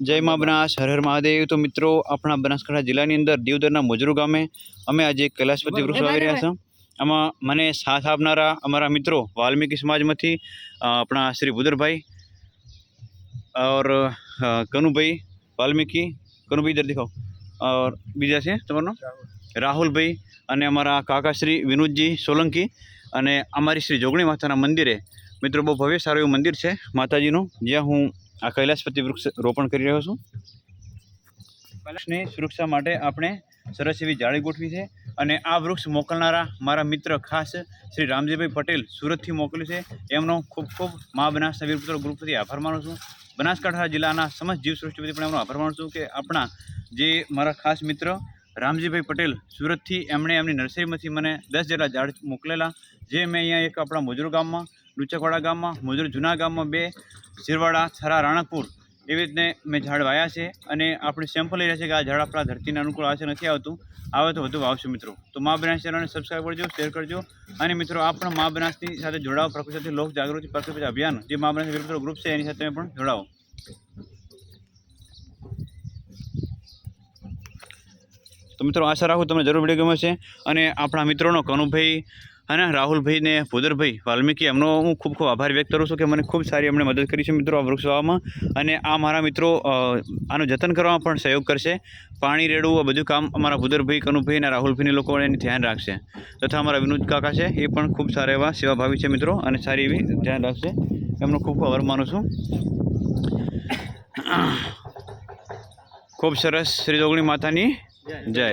જય મા બનાસ હર હર મહાદેવ. તો મિત્રો આપણા બનાસકાંઠા જિલ્લાની અંદર દીવદરના મોજરૂ ગામે અમે આજે કૈલાસપતિ વૃક્ષ વાવી રહ્યા છીએ આમાં મને સાથ આપનારા અમારા મિત્રો વાલ્મીકી સમાજમાંથી આપણા શ્રી ભુદરભાઈ ઓર કનુભાઈ વાલ્મીકી. કનુભાઈ દર દેખાવ. ઓર બીજા છે તમારું નામ? રાહુલભાઈ અને અમારા કાકાશ્રી વિનોદજી સોલંકી અને અમારી શ્રી જોગણી માતાના મંદિરે. મિત્રો બહુ ભવ્ય સારું એવું મંદિર છે માતાજીનું. જ્યાં હું આ કૈલાસપતિ વૃક્ષ રોપણ કરી રહ્યો છું. કૈલાસની સુરક્ષા માટે આપણે સરસ એવી જાળી ગોઠવી છે અને આ વૃક્ષ મોકલનારા મારા મિત્ર ખાસ શ્રી રામજીભાઈ પટેલ સુરતથી મોકલ્યું છે. એમનો ખૂબ ખૂબ મા બનાસના વીરપુત્ર ગ્રુપથી આભાર માનું છું. બનાસકાંઠા જિલ્લાના સમસ્ત જીવસૃષ્ટિપતિ પણ એમનો આભાર માનું છું કે આપણા જે મારા ખાસ મિત્ર રામજીભાઈ પટેલ સુરતથી એમણે એમની નર્સરીમાંથી મને દસ જેટલા ઝાડ મોકલેલા. જે મેં અહીંયા એક આપણા મોજરૂ ગામમાં, લુચકવાડા ગામમાં, મોજરૂ જૂના ગામમાં બે શિરવાડા થરા રાણકપુર એવી રીતને મેં ઝાડ વાયા છે અને આપણે સેમ્પલ લઈ રહ્યા છે કે આ ઝાડ આપણા ધરતીને અનુકૂળ આવશે, નથી આવતું. આવે તો વધુ વાવશું મિત્રો. તો મા બનાસ ચેનલને સબસ્ક્રાઈબ કરજો શેર કરજો. અને મિત્રો આ પણ મા બનાસની સાથે જોડાઓ, પ્રકૃતિ લોક જાગૃતિ, પ્રકૃતિ અભિયાન. જે મા બનાસ મિત્રો ગ્રુપ છે, એની સાથે પણ જોડાઓ. તો મિત્રો, આશા રાખું તમને જરૂર વીડિયો ગમે છે. અને આપણા મિત્રોનો કનુભાઈ અને રાહુલભાઈ ને ભૂદરભાઈ વાલ્મીકી, એમનો હું ખૂબ ખૂબ આભાર વ્યક્ત કરું છું કે મને ખૂબ સારી એમણે મદદ કરી છે મિત્રો આ વૃક્ષ વાવવામાં. અને આ મારા મિત્રો આનું જતન કરવામાં પણ સહયોગ કરશે. પાણી રેડવું આ બધું કામ અમારા ભૂદરભાઈ, કનુભાઈ અને રાહુલભાઈની લોકો એની ધ્યાન રાખશે. તથા અમારા વિનોદ કાકા છે, એ પણ ખૂબ સારા એવા સેવાભાવી છે મિત્રો, અને સારી એવી ધ્યાન રાખશે. એમનો ખૂબ ખૂબ આભાર માનું છું. ખૂબ સરસ શ્રી જોગણી માતાની જય.